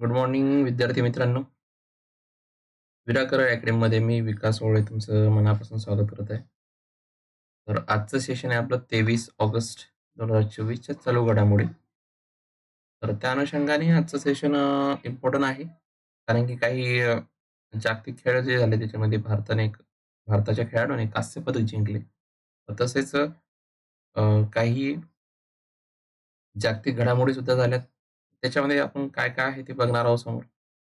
Good morning विद्यार्थी मित्रांनो. विराकर अकॅडमीमध्ये मी विकास ओळे तुमचं मनापासून स्वागत करत आहे. तर आजचं सेशन आहे आपलं तेवीस ऑगस्ट दोन हजार चोवीसच्या चालू घडामोडी. तर त्या अनुषंगाने आजचं सेशन इम्पॉर्टंट आहे. कारण की काही जागतिक खेळ जे झाले त्याच्यामध्ये भारताने एक भारताच्या खेळाडूने कांस्य पदक जिंकले. तसेच काही जागतिक घडामोडी सुद्धा झाल्यात. त्याच्यामध्ये आपण काय काय आहे ते बघणार आहोत समोर.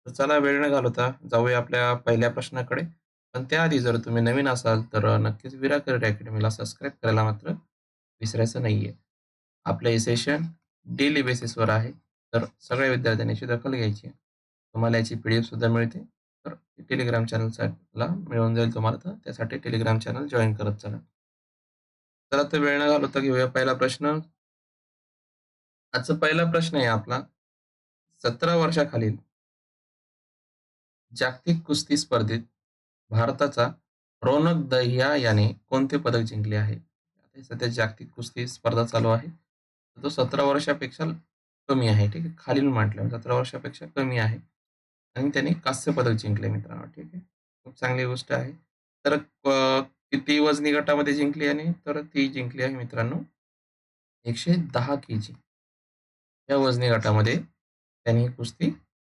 तर चला वेळ न घालवता जाऊया आपल्या पहिल्या प्रश्नाकडे. पण त्याआधी जर तुम्ही नवीन असाल तर नक्कीच विराकर अकॅडमीला सबस्क्राईब करायला मात्र विसरायचं नाहीये. आपलं हे सेशन डेली बेसिसवर आहे. तर सगळ्या विद्यार्थ्यांनी याची दखल घ्यायची तुम्हाला याची पी डी एफ सुद्धा मिळते. तर टेलिग्राम चॅनलला मिळून जाईल तुम्हाला तर त्यासाठी टेलिग्राम चॅनल जॉईन करत चला. चला तर वेळ न घालवता घेऊया पहिला प्रश्न. आजचा पहिला प्रश्न आहे आपला. सतरा वर्षाखालील जागतिक कुस्ती स्पर्धेत भारताचा रौनक दहिया याने कोणते पदक जिंकले आहे? सध्या जागतिक कुस्ती स्पर्धा चालू आहे. तो सतरा वर्षापेक्षा कमी आहे ठीक आहे? खालील म्हटलं सतरा वर्षापेक्षा कमी आहे. आणि त्याने कांस्य पदक जिंकले मित्रांनो ठीक आहे? खूप चांगली गोष्ट आहे. तर किती वजनी गटामध्ये जिंकली आणि तर ती जिंकली आहे मित्रांनो एकशे दहा के जी. या वजनी गटामध्ये त्यांनी कुस्ती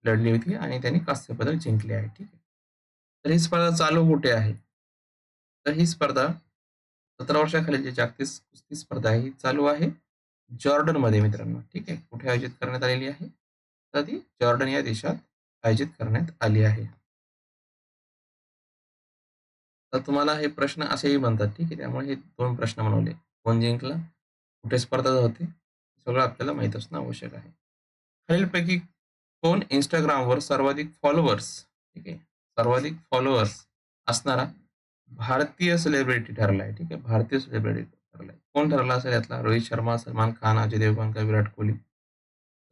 लढली होती आणि त्यांनी कांस्य पदक जिंकले आहे. ठीक आहे. तर ही स्पर्धा चालू कुठे आहे? तर ही स्पर्धा सतरा वर्षाखालीची जी जागतिक कुस्ती स्पर्धा आहे ही चालू आहे जॉर्डनमध्ये मित्रांनो. ठीक आहे. कुठे आयोजित करण्यात आलेली आहे? तर ती जॉर्डन या देशात आयोजित करण्यात आली आहे. तर तुम्हाला हे प्रश्न असेही म्हणतात. ठीक आहे. त्यामुळे हे दोन प्रश्न बनवले. कोण जिंकला? कुठे स्पर्धा होते? सगळं आपल्याला माहीत असणं आवश्यक आहे. खालीलपैकी कोण इंस्टाग्रामवर सर्वाधिक फॉलोअर्स ठीक आहे. सर्वाधिक फॉलोअर्स असणारा भारतीय सेलिब्रिटी ठरला आहे ठीक आहे. भारतीय सेलिब्रिटी ठरलाय. कोण ठरला असेल यातला? रोहित शर्मा, सलमान खान, अजय देवगण का विराट कोहली?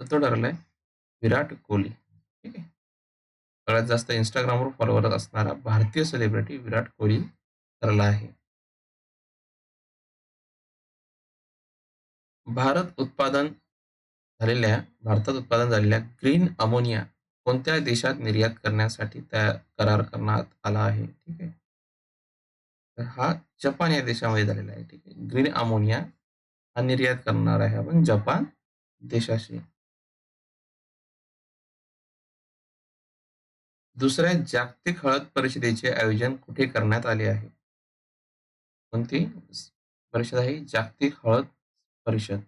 तर तो ठरलाय विराट कोहली. ठीक आहे. सगळ्यात जास्त इंस्टाग्रामवर फॉलोअर असणारा भारतीय सेलिब्रिटी विराट कोहली ठरला आहे. भारत उत्पादन झालेल्या भारतात उत्पादन झालेल्या ग्रीन अमोनिया कोणत्या देशात निर्यात करण्यासाठी तयार करार करण्यात आला आहे? ठीक आहे. तर हा जपान या देशामध्ये झालेला आहे. ठीक आहे. ग्रीन अमोनिया हा निर्यात करणार आहे आपण जपान देशाशी. दुसऱ्या जागतिक हळद परिषदेचे आयोजन कुठे करण्यात आले आहे? कोणती? परिषद आहे? जागतिक हळद परिषद.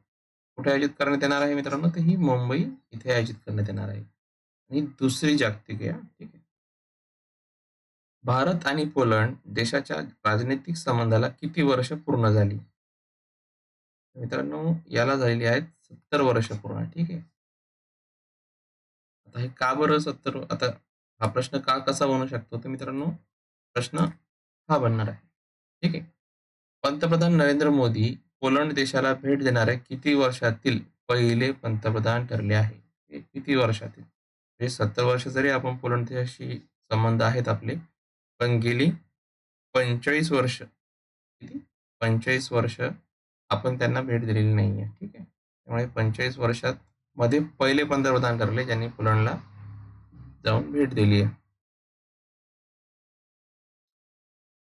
कुठे आयोजित करण्यात येणार आहे मित्रांनो? तर ही मुंबई इथे आयोजित करण्यात येणार आहे. आणि दुसरी जागतिक या ठीक आहे. भारत आणि पोलंड देशाच्या राजनैतिक संबंधाला किती वर्ष पूर्ण झाली? मित्रांनो याला झालेली आहेत सत्तर वर्ष पूर्ण ठीक आहे. आता हे का बरं सत्तर? आता हा प्रश्न का कसा बनू शकतो? तर मित्रांनो प्रश्न हा बनणार आहे ठीक आहे. पंतप्रधान नरेंद्र मोदी पोलंड देशाला भेट देणाऱ्या किती वर्षातील पहिले पंतप्रधान ठरले आहे? हे किती वर्षातील? म्हणजे सत्तर वर्ष जरी आपण पोलंड देशाशी संबंध आहेत आपले पण गेली पंचेचाळीस वर्ष. किती? पंचेचाळीस वर्ष आपण त्यांना भेट दिलेली नाही आहे ठीक आहे? त्यामुळे पंचेचाळीस वर्षात मध्ये पहिले पंतप्रधान ठरले ज्यांनी पोलंडला जाऊन भेट दिली आहे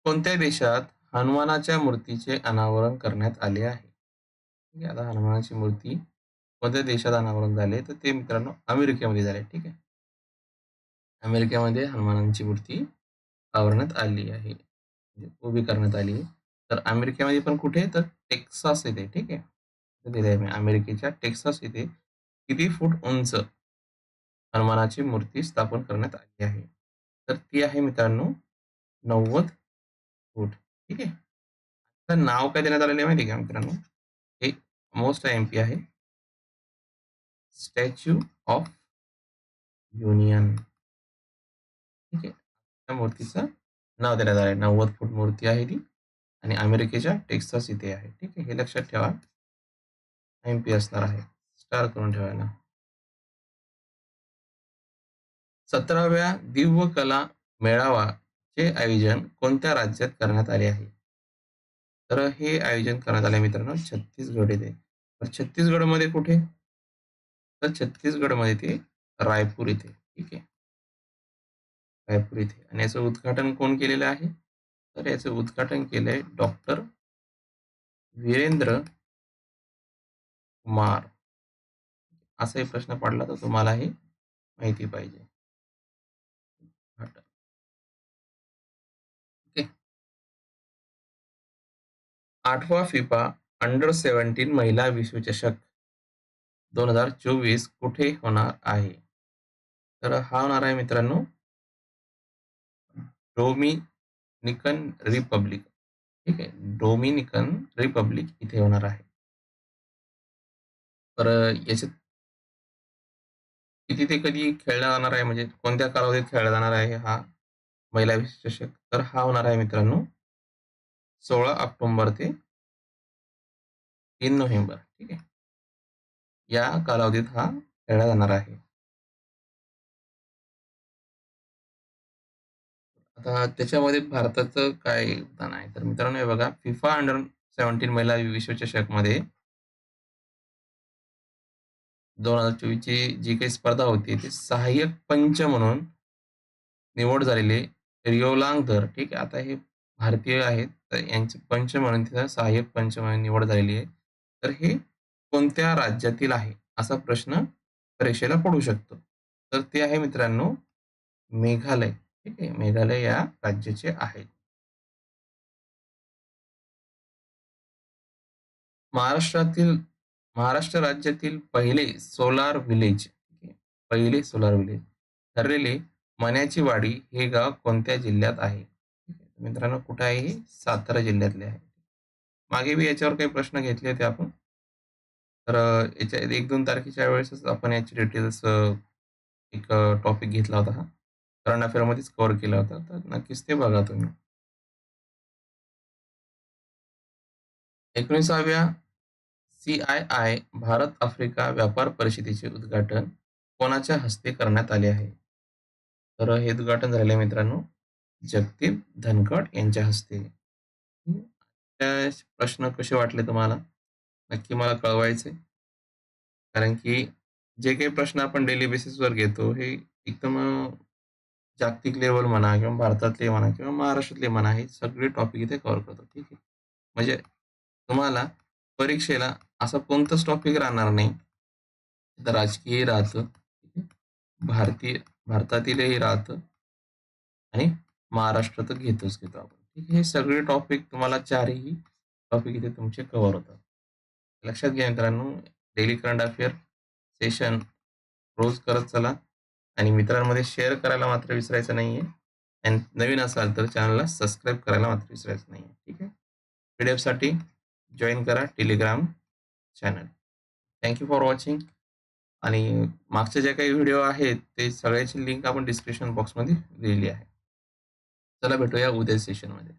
कोणत्या देशात हनुमानाच्या मूर्तीचे अनावरण करण्यात आले आहे. ठीक आहे आता हनुमानाची मूर्ती कोणत्या देशात अनावरण झाले? तर ते मित्रांनो अमेरिकेमध्ये झाले ठीक आहे. अमेरिकेमध्ये हनुमानाची मूर्ती आवरण्यात आली आहे म्हणजे उभी करण्यात आली आहे. तर अमेरिकेमध्ये पण कुठे? तर टेक्सास येथे ठीक आहे. दिले आहे मी अमेरिकेच्या टेक्सास येथे किती फूट उंच हनुमानाची मूर्ती स्थापन करण्यात आली आहे? तर ती आहे मित्रांनो नव्वद फूट. ठीक आहे. आता नाव काय देण्यात आलेलं आहे माहिती का मित्रांनो? हे मोस्ट एम पी आहे. स्टॅच्यू ऑफ युनियन ठीक आहे. त्या मूर्तीचं नाव देण्यात आलं आहे नव्वद फूट मूर्ती आहे ती आणि अमेरिकेच्या टेक्सास इथे आहे. ठीक आहे. हे लक्षात ठेवा. एम पी असणार आहे. स्टार करून ठेवायला सतराव्या दिव्य कला मेळावा मेळावाचे आयोजन कोणत्या राज्यात करण्यात आले आहे? तर हे आयोजन करण्यात आले मित्रांनो छत्तीसगड येथे. तर छत्तीसगडमध्ये कुठे? तर छत्तीसगडमध्ये ते रायपूर इथे ठीक आहे. रायपूर येथे. आणि याचं उद्घाटन कोण केलेलं आहे? तर याचं उद्घाटन केलंय डॉक्टर वीरेंद्र कुमार. असाही प्रश्न पडला तर तुम्हाला हे माहिती पाहिजे. उद्घाटन. आठवा फिफा अंडर सेव्हन्टीन महिला विश्वचषक दोन हजार चोवीस कुठे होणार आहे? तर हा होणार आहे मित्रांनो डोमिनिकन रिपब्लिक. ठीक आहे डोमिनिकन रिपब्लिक इथे होणार आहे. तर याच्यात किती ते कधी खेळला जाणार आहे? म्हणजे कोणत्या कालावधीत खेळला जाणार आहे हा महिला विश्वचषक? तर हा होणार आहे मित्रांनो सोळा ऑक्टोंबर ते तीन नोव्हेंबर ठीक आहे? या कालावधीत हा खेळला जाणार आहे. आता त्याच्यामध्ये भारताचं काय योगदान आहे? तर मित्रांनो हे बघा फिफा अंडर सेव्हन्टीन महिला विश्वचषकमध्ये दोन हजार चोवीसची जी काही स्पर्धा होती ती सहाय्यक पंच म्हणून निवड झालेली रिओलांगधर ठीक आहे? आता हे भारतीय आहेत. तर यांचे पंच म्हणून तिथं सहाय्यक पंच म्हणून निवड झालेली आहे. तर हे कोणत्या राज्यातील आहे? असा प्रश्न परीक्षेला पडू शकतो. तर ते आहे मित्रांनो मेघालय. ठीक आहे मेघालय या राज्याचे आहे. महाराष्ट्रातील महाराष्ट्र राज्यातील पहिले सोलार विलेज पहिले सोलार विलेज ठरलेले मण्याची वाडी हे गाव कोणत्या जिल्ह्यात आहे? मित्रांनो कुठे आहे ही सातारा जिल्ह्यातले आहे मागे बी याच्यावर काही प्रश्न घेतले होते आपण. तर याच्या एक दोन तारखेच्या वेळेसच आपण याची डिटेल्स एक टॉपिक घेतला होता हा. करंट अफेअरमध्येच कव्हर केला होता. तर नक्कीच ते बघा तुम्ही. एकोणीसाव्या C I I Bharat Africa व्यापार परिषदेचे उद्घाटन कोणाच्या हस्ते करण्यात आले आहे? तर हे उद्घाटन झाले मित्रांनो जगदीप धनकड यांच्या हस्ते. प्रश्न कसे वाटले तुम्हाला? नक्की मला कळवायचे कारण की जे काही प्रश्न आपण डेली बेसिसवर घेतो हे एकदम जागतिक लेवल म्हणा किंवा भारतातले म्हणा किंवा महाराष्ट्रातले म्हणा हे सगळे टॉपिक इथे कव्हर करतो ठीक आहे? म्हणजे तुम्हाला परीक्षेला असं कोणतंच टॉपिक राहणार नाही. राजकीय राहतं. भारतीय भारतातीलही राहतं. आणि महाराष्ट्रात घेतोच घेतो आपण. ठीक हे सगळे टॉपिक तुम्हाला चारही टॉपिक इथे तुमचे कव्हर होतात. लक्षात घ्या मित्रांनो डेली करंट अफेअर सेशन रोज करत चला आणि मित्रांमध्ये शेअर करायला मात्र विसरायचं नाहीये. आणि नवीन असाल तर चॅनलला सबस्क्राईब करायला मात्र विसरायचं नाहीये. ठीक आहे? पी साठी जॉईन करा Telegram channel thank you for watching आणि मागचे जे काही व्हिडिओ आहेत ते सगळ्याची लिंक आपण डिस्क्रिप्शन बॉक्समध्ये दिलेली आहे. चला भेटूया उद्या सेशनमध्ये